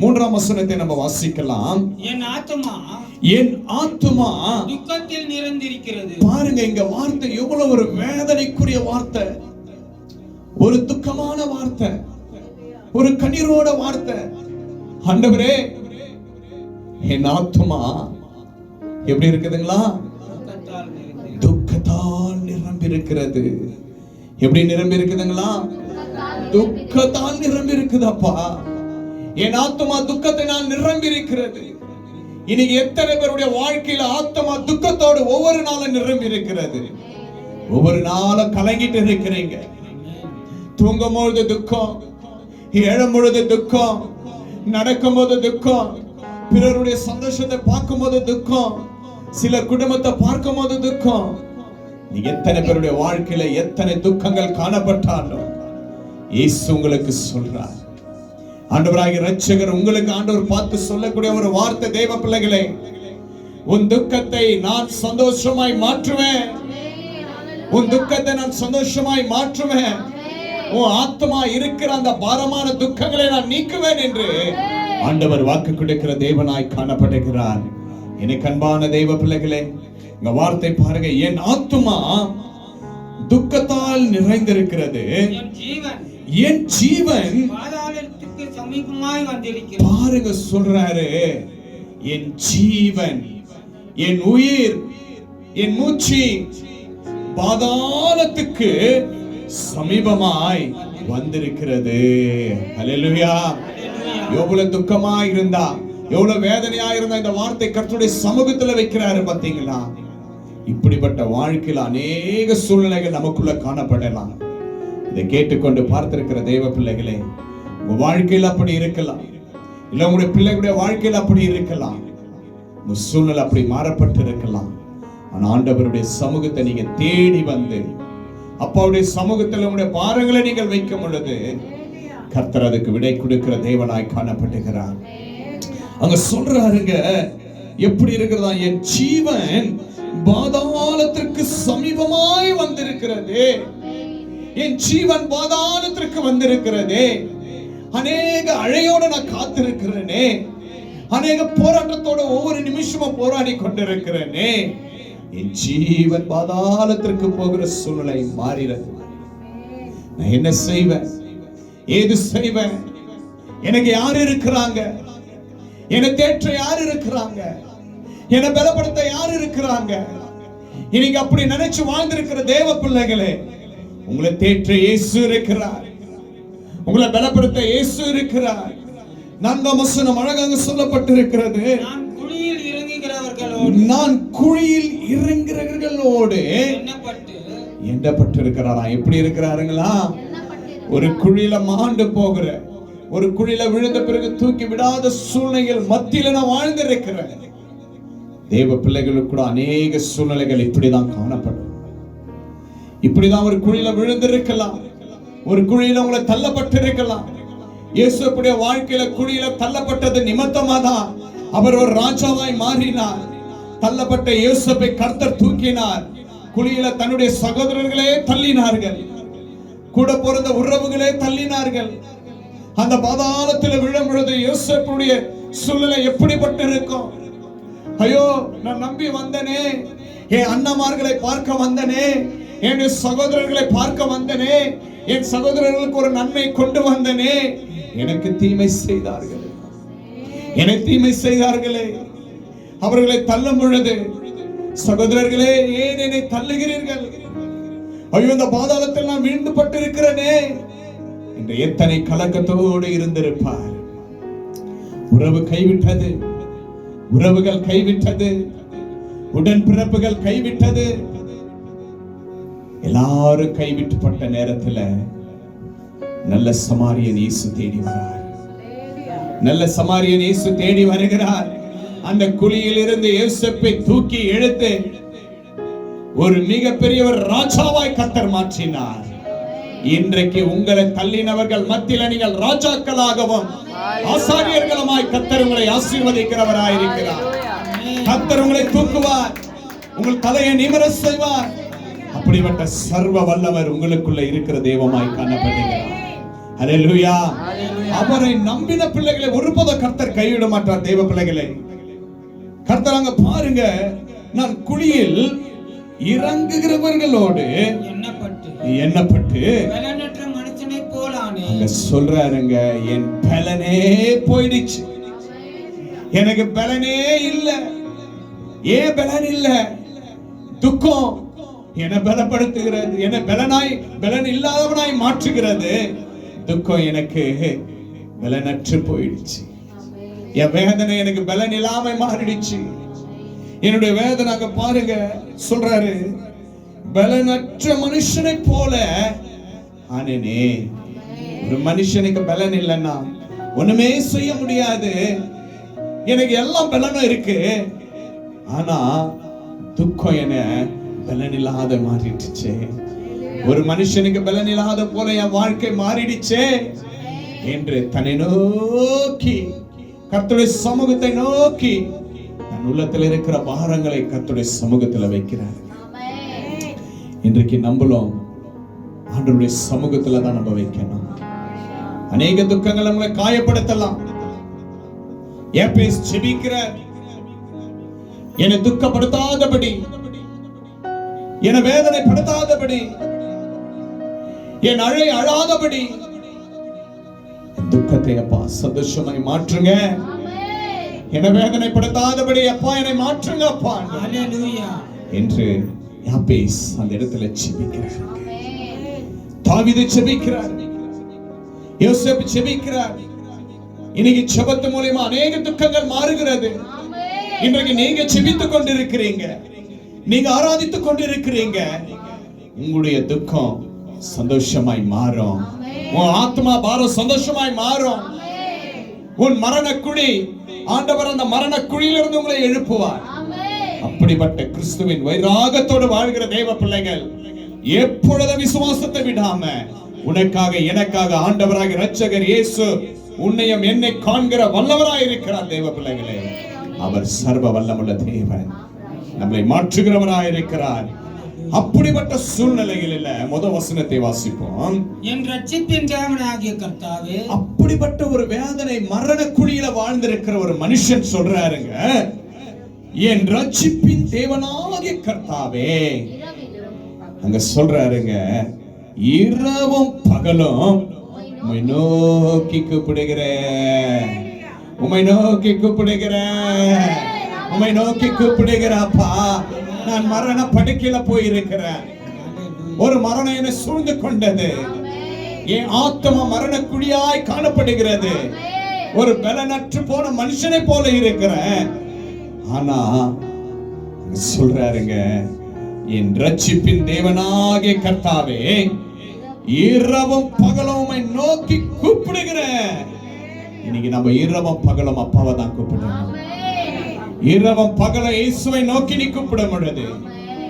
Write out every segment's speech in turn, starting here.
மூன்றாம் வசனத்தை நம்ம வாசிக்கலாம். என் ஆத்துமா என் ஆத்துமா துக்கத்தில் நிறைந்திருக்கிறது. பாருங்க இங்க வார்த்தை எவ்வளவு ஒரு வேதனைக்குரிய வார்த்தை. ஒரு துக்கமான வார்த்தை. ஒரு கண்ணீரோட வார்த்தை. ஆண்டவரே என் ஆத்துமா எப்படி இருக்குதுங்களா. துக்கத்தால் நிரம்பி இருக்கிறது எப்படி நிரம்பி இருக்குதுங்களா துக்கத்தால் நிரம்பி இருக்குதப்பா என் ஆத்மா துக்கத்தினால் நிரம்பி இருக்கிறது இன்னைக்கு எத்தனை பேருடைய வாழ்க்கையில ஆத்மா துக்கத்தோடு ஒவ்வொரு நாளும் நிரம்பி இருக்கிறது ஒவ்வொரு நாளும் கலங்கிட்டு இருக்கிறீங்க. தூங்கும் பொழுது துக்கம் ஏழும் பொழுது துக்கம் நடக்கும் போது துக்கம் பிறருடைய சந்தோஷத்தை பார்க்கும் போது துக்கம் சில குடும்பத்தை பார்க்கும் போது துக்கம். நீ எத்தனை பேருடைய வாழ்க்கையில எத்தனை துக்கங்கள் காணப்பட்டாலும் இயேசு உங்களுக்கு சொல்றார். ஆண்டவராகிய ரட்சகர் உங்களுக்கு ஆண்டவர் பார்த்து சொல்லக்கூடிய ஒரு வார்த்தை தேவ பிள்ளைகளே உன் துக்கத்தை நான் சந்தோஷமாய் மாற்றுவேன். உன் துக்கத்தை நான் சந்தோஷமாய் மாற்றுவேன். உன் ஆத்மா இருக்கிற அந்த பாரமான துக்கங்களை நான் நீக்குவேன் என்று ஆண்டவர் வாக்கு கொடுக்கிற தேவனாய் காணப்படுகிறார். எனக்கு அன்பான தெய்வ பிள்ளைகளே இந்த வார்த்தை பாருங்க. என் ஆத்மா துக்கத்தால் நிறைந்திருக்கிறது. என் ஜீவன் பாதாளத்துக்கு சமீபமாய் வந்திருக்கிறது. பாருங்க சொல்றாரு. என் ஜீவன் என் உயிர் என் மூச்சு பாதாளத்துக்கு சமீபமாய் வந்திருக்கிறது. அல்லேலூயா எவ்வளவு துக்கமா இருந்தா எவ்வளவு வேதனையா இருந்தா இந்த வார்த்தை கர்த்தருடைய சமூகத்துல வைக்கிறாரு பாத்தீங்களா இப்படிப்பட்ட வாழ்க்கையில அநேக சூழ்நிலைகள் நமக்குள்ள காணப்படலாம். இதை கேட்டுக்கொண்டு பார்த்திருக்கிற தெய்வ பிள்ளைகளே உங்க வாழ்க்கையில அப்படி இருக்கலாம். இல்ல உங்களுடைய பிள்ளைகளுடைய வாழ்க்கையில அப்படி இருக்கலாம். உங்க சூழ்நிலை அப்படி மாறப்பட்டு இருக்கலாம் ஆனா ஆண்டவருடைய சமூகத்தை நீங்க தேடி வந்து அப்பாவுடைய சமூகத்தில் உங்களுடைய பாரங்களை நீங்கள் வைக்கும் பொழுது கர்த்தர் அதுக்கு விடை கொடுக்கிற தேவனாய் காணப்படுகிறார் அங்க சொல்றாருங்க எப்படி இருக்கிறதா? என் ஜீவன் பாதாளத்திற்கு சமீபமாய் வந்திருக்கிறது. என் ஜீவன் பாதாளத்திற்கு வந்திருக்கிறதே. அநேக அழையோட நான் காத்திருக்கிறேனே. அநேக போராட்டத்தோட ஒவ்வொரு நிமிஷமும் போராடி கொண்டிருக்கிறேனே. என் ஜீவன் பாதாளத்திற்கு போகிற சூழ்நிலை மாறிறது நான் என்ன செய்வேன்? ஏது செய்வேன்? எனக்கு யார் இருக்கிறாங்க? என்னை தேற்ற யார் இருக்கிறாங்க? என்னை பலப்படுத்த யார் இருக்கிறாங்க? இன்னைக்கு அப்படி நினைச்சு வாழ்ந்திருக்கிற தேவ பிள்ளைகளே உங்களை தேற்ற இயேசு இருக்கிறார். உங்களை பலப்படுத்த இயேசு இருக்கிறார். நான்காம் வசனம் அழகாக சொல்லப்பட்டிருக்கிறது. நான் குழியில் இறங்குகிறவர்களோடு. எண்ணப்பட்டிருக்கிறாரா? எப்படி இருக்கிறாருங்களா? ஒரு குழியில மாண்டு போகிற ஒரு குழியில விழுந்த பிறகு தூக்கி விடாத சூழ்நிலைகள் மத்தியில நான் வாழ்ந்திருக்கிறேன். தேவ பிள்ளைகளுக்கு கூட அநேக சூழ்நிலைகள் இப்படிதான் காணப்படும். இப்படிதான் ஒரு குழியில விழுந்திருக்கலாம். ஒரு குழியில உங்களை தள்ளப்பட்டிருக்கலாம். இயேசுடைய வாழ்க்கையில குழியில தள்ளப்பட்டது நிமித்தமா தான் அவர் ஒரு ராஜாவாய் மாறினார். தள்ளப்பட்ட இயேசுப்பை கர்த்தர் தூக்கினார். குழியில தன்னுடைய சகோதரர்களே தள்ளினார்கள். கூட பிறந்த உறவுகளே தள்ளினார்கள். அந்த பாதாளத்தில் விழும் பொழுது யோசப்புடைய சூழ்நிலை எப்படிப்பட்டு இருக்கும் ஐயோ நான் நம்பி வந்தனே. என் அண்ணமார்களை பார்க்க வந்தனே. என் சகோதரர்களை பார்க்க வந்தனே என் சகோதரர்களுக்கு ஒரு நன்மை கொண்டு வந்தனே. எனக்கு தீமை செய்தார்கள். என்னை தீமை செய்தார்களே. அவர்களை தள்ளும் பொழுது சகோதரர்களே ஏன் என்னை தள்ளுகிறீர்கள்? ஐயோ இந்த பாதாளத்தில் நான் வீழ்ந்து பட்டிருக்கிறேனே. என்று எத்தனை கலக்கத்தோடு இருந்திருப்பார். உறவு கைவிட்டது. உறவுகள் கைவிட்டது. உடன்பிறப்புகள் கைவிட்டது. எல்லாரும் கைவிட்டுப்பட்ட நேரத்துல நல்ல சமாரியன் இயேசு தேடி வரார். நல்ல சமாரியன் இயேசு தேடி வருகிறார். அந்த குழியில் இருந்து இயேசுப்பை தூக்கி எழுத்து ஒரு மிகப்பெரிய ஒரு ராஜாவாய் கத்தர் மாற்றினார். இன்றைக்கு உங்களை தள்ளினவர்கள் மத்தியில நீங்கள் ராஜாக்களாகவும் ஆசாரியர்களுமாய் கத்தர் உங்களை ஆசீர்வதிக்கிறவராயிருக்கிறார். கத்தர் உங்களை தூக்குவார். உங்கள் தலையை நிமிர செய்வார். அப்படிப்பட்ட சர்வ வல்லவர் உங்களுக்குள்ள இருக்கிற தெய்வமாய் காணப்படுகிறார் ஹalleluya. அவரை நம்பின பிள்ளைகளை ஒருபோதும் கர்த்தர் கைவிட மாட்டார் தெய்வ பிள்ளைகளை. கர்த்தர் அங்க பாருங்க நான் குழியில் இறங்குகிறவர்களோடு எண்ணப்பட்டு அங்க சொல்றாருங்க என் பலனே போயிடுச்சு. எனக்கு பலனே இல்ல. ஏன் பலன் இல்ல? துக்கம் என்னை பலப்படுத்துகிறது. என்னை பலனாய் பலன் இல்லாதவனாய் மாற்றுகிறது. துக்கம் எனக்கு பலனற்று போயிடுச்சு. என் வேதனை எனக்கு பலன் இல்லாம மாறிடுச்சு. என்னுடைய வேதனை அங்க பாருங்க. சொல்றாரு பலனற்ற மனுஷனை போல ஆனேனே. ஒரு மனுஷனுக்கு பலன் இல்லைன்னா ஒண்ணுமே செய்ய முடியாது. எனக்கு எல்லாம் பலனும் இருக்கு. ஆனா துக்கம் என்ன பலன் இல்லாத மாறிடுச்சே. ஒரு மனுஷனுக்கு பலன் இல்லாத போல என் வாழ்க்கை மாறிடுச்சே என்று தன்னை நோக்கி கத்துடைய சமூகத்தை நோக்கி தன் உள்ளத்தில் இருக்கிற பாரங்களை கத்துடைய சமூகத்தில் வைக்கிறார். இன்றைக்கு நம்மளும் ஆண்டருடைய சமூகத்துல தான் நம்ம வைக்கணும். அநேக துக்கங்கள் நம்மளை காயப்படுத்தலாம். ஏபேஸ் ஜெபிக்கிறார் என்னை துக்கப்படுத்தாதபடி என்னை வேதனைப்படுத்தாதபடி என் அழை அழாதபடி என் துக்கத்தை அப்பா சந்தோஷமாய் மாற்றுங்க. என்னை வேதனைப்படுத்தாதபடி அப்பா என்னை மாற்றுங்க அப்பா. என்று யாபேஸ் அந்த இடத்துல ஜெபிக்கிறார் தாவீது ஜெபிக்கிறார் யோசேப்பு ஜெபிக்கிறார் இன்னைக்கு ஜெபத்து மூலியமா அநேக துக்கங்கள் மாறுகிறது. இன்றைக்கு நீங்க ஜெபித்துக் கொண்டிருக்கிறீங்க. நீங்க ஆராதித்துக் கொண்டிருக்கிறீங்க. உங்களுடைய துக்கம் சந்தோஷமாய் மாறும். உன் ஆத்மா பாரம் சந்தோஷமாய் மாறும். உன் மரண குழி ஆண்டவர் அந்த மரண குழியிலிருந்து உங்களை எழுப்புவார். அப்படிப்பட்ட கிறிஸ்துவின் வைராகத்தோடு வாழ்கிற தேவ பிள்ளைகள் எப்பொழுதும் விசுவாசத்தை விடாம உனக்காக எனக்காக ஆண்டவராக இரட்சகர் இயேசு உன்னையும் என்னை காண்கிற வல்லவராய் இருக்கிறார் தேவ பிள்ளைகளே. அவர் சர்வ வல்லமுள்ள தேவன். நம்மளை மாற்றுகிறவராய் இருக்கிறார். அப்படிப்பட்ட சூழ்நிலையில் இல்ல முத வசனத்தை வாசிப்போம். என் ரட்சிப்பின் தேவனாகிய கர்த்தாவே அப்படிப்பட்ட ஒரு வேதனை மரண குழியில வாழ்ந்திருக்கிற ஒரு மனுஷன் சொல்றாருங்க. என் ரட்சிப்பின் தேவனாகிய கர்த்தாவே. அங்க சொல்றாருங்க இரவும் பகலும் உம்மை நோக்கி கூப்பிடுகிறேன். உம்மை நோக்கி கூப்பிடுகிறேன். உமை நோக்கி கூப்பிடுகிறாப்பா நான் மரண படுக்கையில போயிருக்கிறேன். ஒரு மரணம் என்னை சூழ்ந்து கொண்டது. என் ஆத்மா மரண குழியாய் காணப்படுகிறது. ஒரு பலனற்று போன மனுஷனை போல இருக்கிறேன். ஆனா சொல்றாருங்க என் ரட்சிப்பின் தேவனாகிய கர்த்தாவே இரவும் பகலும் உம்மை நோக்கி கூப்பிடுகிறேன். இன்னைக்கு நம்ம இரவும் பகலும் அப்பாவை தான் கூப்பிடுறோம் இரவும் பகலும் இயேசுவை நோக்கி நீ கூப்பிடும் பொழுது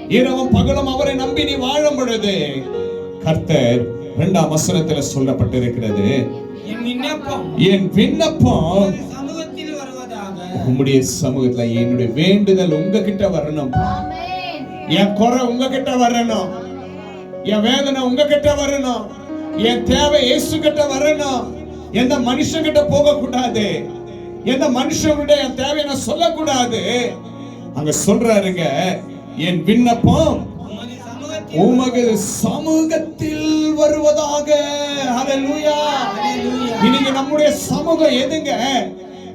இரவும் பகலும் அவரை நம்பி நீ வாழும் பொழுது கர்த்தர் இரண்டாம் வசனத்துல சொல்லப்பட்டிருக்கிறது. என் விண்ணப்பம். உம்முடைய சமூகத்துல என்னுடைய வேண்டுதல் உங்ககிட்ட வரணும். என் குறை உங்ககிட்ட வரணும். என் வேதனை உங்ககிட்ட வரணும். என் தேவை இயேசு கிட்ட வரணும். எந்த மனுஷன் கிட்ட போக கூடாது எந்த மனுஷனுடைய தேவை நான் சொல்லக்கூடாது. அங்க சொல்றாருங்க என் விண்ணப்பம் உமது சமூகத்தில் வருவதாக. இன்னைக்கு நம்முடைய சமூகம் எதுங்க?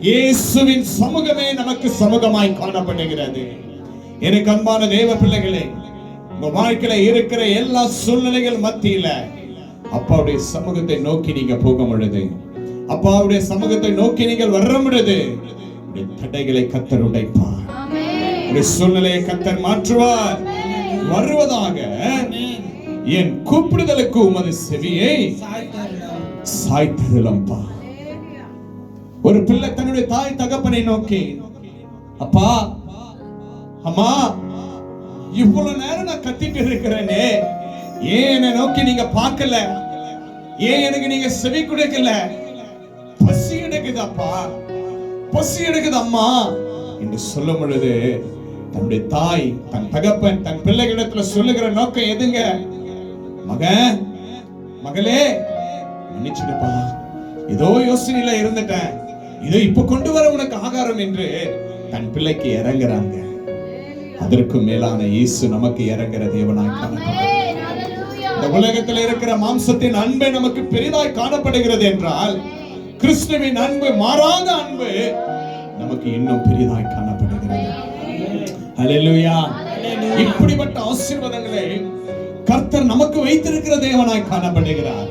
இயேசுவின் சமூகமே நமக்கு சமூகமாய் காணப்படுகிறது. எனக்கு அன்பான தேவ பிள்ளைகளே உங்க வாழ்க்கையில இருக்கிற எல்லா சூழ்நிலைகள் மத்தியில அப்பாவுடைய சமூகத்தை நோக்கி நீங்க போகும் பொழுது அப்பாவுடைய சமூகத்தை நோக்கி நீங்கள் வர்ற பொழுது உங்களுடைய தடைகளை கத்தர் உடைப்பார். சூழ்நிலையை கத்தர் மாற்றுவார். வருவதாக. என் கூப்பிடுதலுக்கு உமது செவியை சாய்த்தருளும். சாய்த்தருளம்பா ஒரு பிள்ளை தன்னுடைய தாய் தகப்பனை நோக்கி அப்பா அம்மா இவ்வளவு நேரம் நான் கத்திட்டு இருக்கிறேனே ஏன் என்னை நோக்கி நீங்க பார்க்கல? ஏன் எனக்கு நீங்க செவி கொடுக்கல? எடுக்குது அப்பா பசி எடுக்குது அம்மா என்று சொல்லும் பொழுது தன்னுடைய தாய் தன் தகப்பன் தன் பிள்ளைகளிடத்துல சொல்லுகிற நோக்கம் எதுங்க? மகன் மகளே மன்னிச்சிடுப்பா. ஏதோ யோசனையில இருந்துட்டேன். இதோ இப்ப கொண்டு வர உனக்கு ஆகாரம் என்று தன் பிள்ளைக்கு இறங்குறாங்க. அதற்கும் மேலான இயேசு நமக்கு இறங்குற தேவனாய் காணப்படுகிறார். இந்த உலகத்தில் இருக்கிற மாம்சத்தின் அன்பை நமக்கு பெரிதாய் காணப்படுகிறது என்றால் கிறிஸ்துவின் அன்பு மாறாத அன்பு நமக்கு இன்னும் பெரிதாய் காணப்படுகிறது. ஹalleluya. இப்படிப்பட்ட ஆசீர்வாதங்களை கர்த்தர் நமக்கு வைத்திருக்கிற தேவனாய் காணப்படுகிறார்.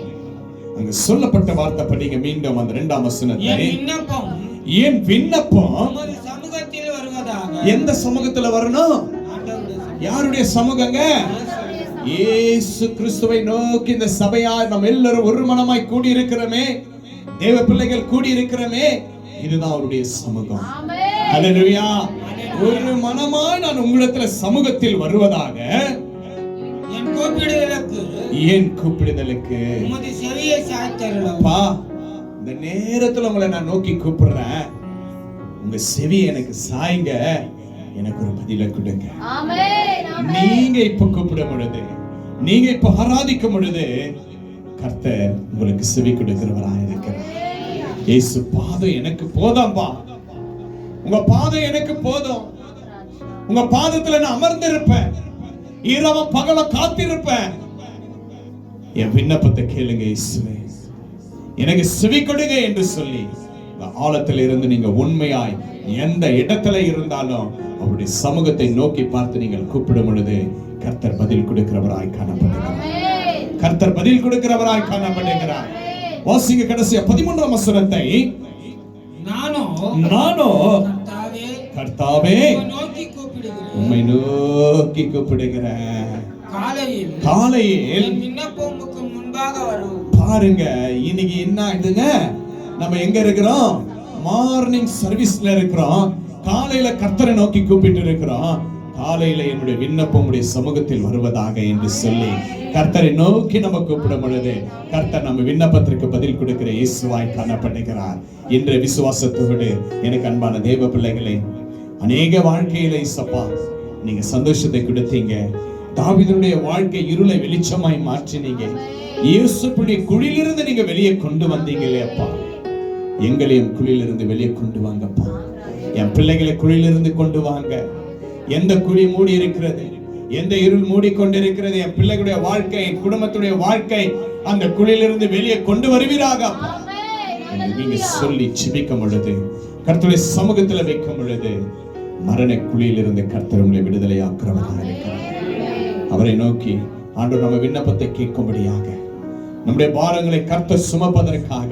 அங்க சொல்லப்பட்ட வார்த்தை படிங்க மீண்டும் அந்த இரண்டாம் வசனத்தை. விண்ணப்பம் ஏன் விண்ணப்பம் சமூகத்தில் வருவதாக. எந்த சமூகத்துல வரணும். யாருடைய சமூகங்க? இயேசு. கிறிஸ்துவை நோக்கி இந்த சபையார் நம்ம எல்லாரும் ஒரு மனமாய் கூடி இருக்கிறோமே தேவ பிள்ளைகள் கூடி இருக்கிறோமே இதுதான் அவருடைய சமூகம். ஹalleluya ஒரு மனமாய் நான் உங்களிடத்துல சமூகத்தில் வருவதாக என் கூப்பிடுதலுக்கு உமது செவியை இந்த நேரத்துல உங்களை நான் நோக்கி கூப்பிடுறேன். உங்க செவி எனக்கு சாய்ங்க எனக்கு ஒரு பதில கொடுங்க. நீங்க இப்ப கூப்பிடும் பொழுது நீங்க இப்ப ஆராதிக்கும் பொழுது கர்த்தர் உங்களுக்கு செவி கொடுக்கிறவராக இருக்கிறார். ஏசு பாதம் எனக்கு போதாம்பா. உங்க பாதம் எனக்கு போதும். உங்க பாதத்துல நான் அமர்ந்திருப்பேன். இரவ பகல காத்திருப்பேன். என் விண்ணப்பத்தை கேளுங்க இயேசுவே. எனக்கு செவி கொடுங்க என்று சொல்லி ஆழத்தில் இருந்து நீங்க உண்மையாய் எந்த இடத்துல இருந்தாலும் அவருடைய சமூகத்தை நோக்கி பார்த்து நீங்கள் கூப்பிடும் பொழுது கர்த்தர் பதில் கொடுக்கிறவராய் காணப்படுகிறார். கர்த்தர் பதில் கொடுக்கிறவராய் காணப்படுகிறார். வாசிங்க கடைசியா பதிமூன்றாம் வசனத்தை. நானோ நானோ கர்த்தாவே உம்மை நோக்கி கூப்பிடுகிறேன். காலையில் பாருங்க இன்னைக்கு என்ன ஆயிடுங்க நம்ம எங்க இருக்கிறோம்? மார்னிங் சர்வீஸ்ல இருக்கிறோம். காலையில கர்த்தரை நோக்கி கூப்பிட்டு இருக்கிறோம். காலையில என்னுடைய விண்ணப்பம் உடைய சமூகத்தில் வருவதாக என்று சொல்லி கர்த்தரை நோக்கி நம்ம கூப்பிடும் பொழுது கர்த்தர் நம்ம விண்ணப்பத்திற்கு பதில் கொடுக்கிற இயேசுவாய் காணப்படுகிறார். என்ற விசுவாசத்தோடு எனக்கு அன்பான தேவ பிள்ளைகளே அநேக வாழ்க்கையில இசப்பா நீங்க சந்தோஷத்தை கொடுத்தீங்க. தாவிதனுடைய வாழ்க்கை இருளை வெளிச்சமாய் மாற்றினீங்க. இயேசுடைய குழியிலிருந்து நீங்க வெளியே கொண்டு வந்தீங்களே அப்பா? எங்களையும் குழியிலிருந்து வெளியே கொண்டு வாங்கப்பா. என் பிள்ளைகளை குழியிலிருந்து கொண்டு வாங்க. எந்த குழி மூடி இருக்கிறது? எந்த இருள் மூடி கொண்டிருக்கிறது என் பிள்ளைகளுடைய வாழ்க்கை என் குடும்பத்துடைய வாழ்க்கை அந்த குழியிலிருந்து வெளியே கொண்டு வருவீராக. நீங்க சொல்லி சிபிக்கும் பொழுது கர்த்தருடைய சமூகத்துல வைக்கும் பொழுது மரண குழியிலிருந்து கர்த்தர் உங்களை விடுதலையாக்குறவராக இருக்கிறார். அவரை நோக்கி ஆண்டவர் நம்ம விண்ணப்பத்தை கேட்கும்படியாக நம்முடைய பாரங்களை கர்த்தர் சுமப்பதற்காக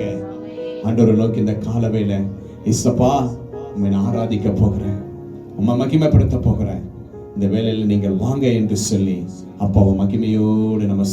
ஆண்டவரை நோக்கி இந்த காலவேளை இசப்பா உண்மை ஆராதிக்க போகிறேன். உம்மை மகிமைப்படுத்த போகிறேன். இந்த வேலையில் நீங்கள் வாங்க என்று சொல்லி அப்பாவை மகிமையோடு நம்ம